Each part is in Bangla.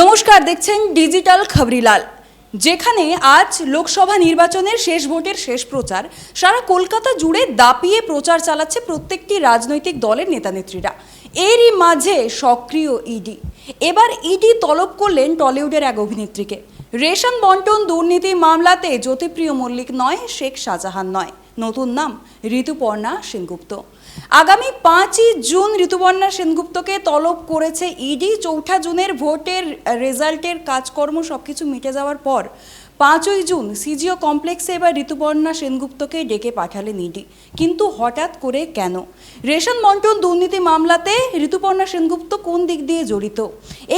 নমস্কার, দেখছেন ডিজিটাল খবরিলাল। যেখানে আজ লোকসভা নির্বাচনের শেষ ভোটের শেষ প্রচার, সারা কলকাতা জুড়ে দাপিয়ে প্রচার চালাচ্ছে প্রত্যেকটি রাজনৈতিক দলের নেতানেত্রীরা। এরই মাঝে সক্রিয় ইডি। এবার ইডি তলব করলেন টলিউডের এক অভিনেত্রীকে। রেশন বন্টন দুর্নীতি মামলাতে জ্যোতিপ্রিয় মল্লিক নয়, শেখ শাহজাহান নয়। নতুন নাম ঋতুপর্ণা সেনগুপ্ত। আগামী পাঁচই জুন ঋতুপর্ণা সেনগুপ্তকে তলব করেছে ইডি। চৌঠা জুনের ভোটের রেজাল্টের কাজকর্ম সবকিছু মিটে যাওয়ার পর পাঁচই জুন সিজিও কমপ্লেক্সে এবার ঋতুপর্ণা সেনগুপ্তকে ডেকে পাঠালেন ইডি। কিন্তু হঠাৎ করে কেন? রেশন বন্টন দুর্নীতি মামলাতে ঋতুপর্ণা সেনগুপ্ত কোন দিক দিয়ে জড়িত?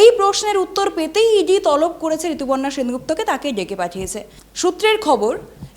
এই প্রশ্নের উত্তর পেতেই ইডি তলব করেছে ঋতুপর্ণা সেনগুপ্তকে, তাকে ডেকে পাঠিয়েছে। সূত্রের খবর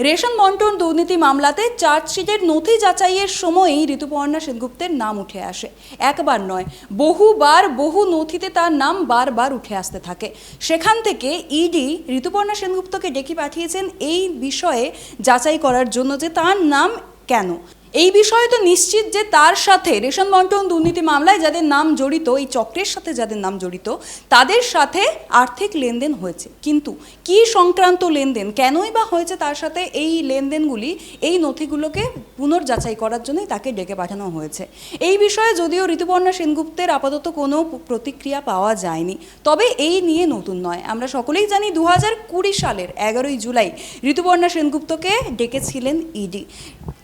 রেশন বন্টন দুর্নীতি মামলাতে চার্জশিটের নথি যাচাইয়ের সময়ই ঋতুপর্ণা সেনগুপ্তের নাম উঠে আসে। একবার নয়, বহুবার বহু নথিতে তার নাম বারবার উঠে আসতে থাকে। সেখান থেকে ইডি ঋতুপর্ণা সেনগুপ্তকে ডেকে পাঠিয়েছেন এই বিষয়ে যাচাই করার জন্য যে তার নাম কেন। এই বিষয়ে তো নিশ্চিত যে তার সাথে রেশন বন্টন, দুর্নীতি মামলায় যাদের নাম জড়িত, এই চক্রের সাথে যাদের নাম জড়িত, তাদের সাথে আর্থিক লেনদেন হয়েছে। কিন্তু কি সংক্রান্ত লেনদেন, কেনই বা হয়েছে তার সাথে এই লেনদেনগুলি, এই নথিগুলোকে পুনর্যাচাই করার জন্যই তাকে ডেকে পাঠানো হয়েছে। এই বিষয়ে যদিও ঋতুপর্ণা সেনগুপ্তের আপাতত কোনো প্রতিক্রিয়া পাওয়া যায়নি, তবে এই নিয়ে নতুন নয়। আমরা সকলেই জানি দু হাজার কুড়ি সালের এগারোই জুলাই ঋতুপর্ণা সেনগুপ্তকে ডেকেছিলেন ইডি।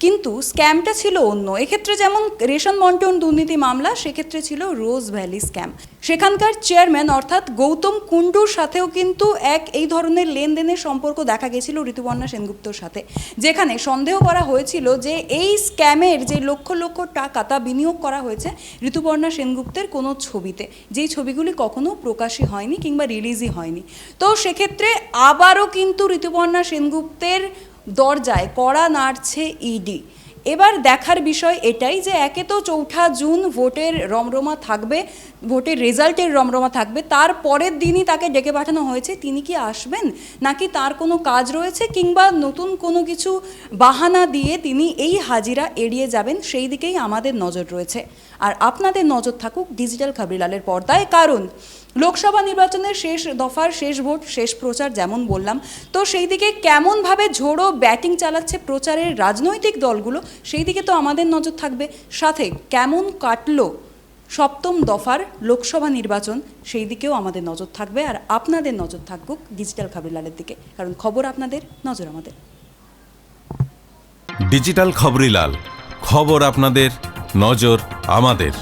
কিন্তু স্ক্যামটা ছিল অন্য। এক্ষেত্রে যেমন রেশন বন্টন দুর্নীতি মামলা, সেক্ষেত্রে ছিল রোজ ভ্যালি স্ক্যাম সেখানকার চেয়ারম্যান অর্থাৎ গৌতম কুণ্ডুর সাথেও কিন্তু এক এই ধরনের লেনদেনের সম্পর্ক দেখা গেছিল ঋতুপর্ণা সেনগুপ্তর সাথে। যেখানে সন্দেহ করা হয়েছিল যে এই স্ক্যামের যে লক্ষ লক্ষ টাকা তা বিনিয়োগ করা হয়েছে ঋতুপর্ণা সেনগুপ্তের কোনো ছবিতে। যেই ছবিগুলি কখনো প্রকাশই হয়নি কিংবা রিলিজই হয়নি। তো সেক্ষেত্রে আবারও কিন্তু ঋতুপর্ণা সেনগুপ্তের দরজায় কড়া নাড়ছে ইডি এবার দেখার বিষয় এটাই যে একে তো চৌঠা জুন ভোটের রমরমা থাকবে, ভোটের রেজাল্টের রমরমা থাকবে, তার পরের দিনই তাকে ডেকে পাঠানো হয়েছে। তিনি কি আসবেন? নাকি তার কোনো কাজ রয়েছে? কিংবা নতুন কোনো কিছু বাহানা দিয়ে তিনি এই হাজিরা এড়িয়ে যাবেন, সেই দিকেই আমাদের নজর রয়েছে। আর আপনাদের নজর থাকুক ডিজিটাল খাবরিলালের পর্দায়। কারণ লোকসভা নির্বাচনের শেষ দফার শেষ ভোট, শেষ প্রচার যেমন বললাম, তো সেই দিকে কেমনভাবে ঝোড়ো ব্যাটিং চালাচ্ছে প্রচারের রাজনৈতিক দলগুলো সেই দিকে তো আমাদের নজর থাকবে। সাথে কেমন কাটলো সপ্তম দফার লোকসভা নির্বাচন সেই দিকেও আমাদের নজর থাকবে। আর আপনাদের নজর থাকুক ডিজিটাল খাবরিলালের দিকে, কারণ খবর আপনাদের, নজর আমাদের। ডিজিটাল খবরিলাল খবর আপনাদের, নজর আমাদের।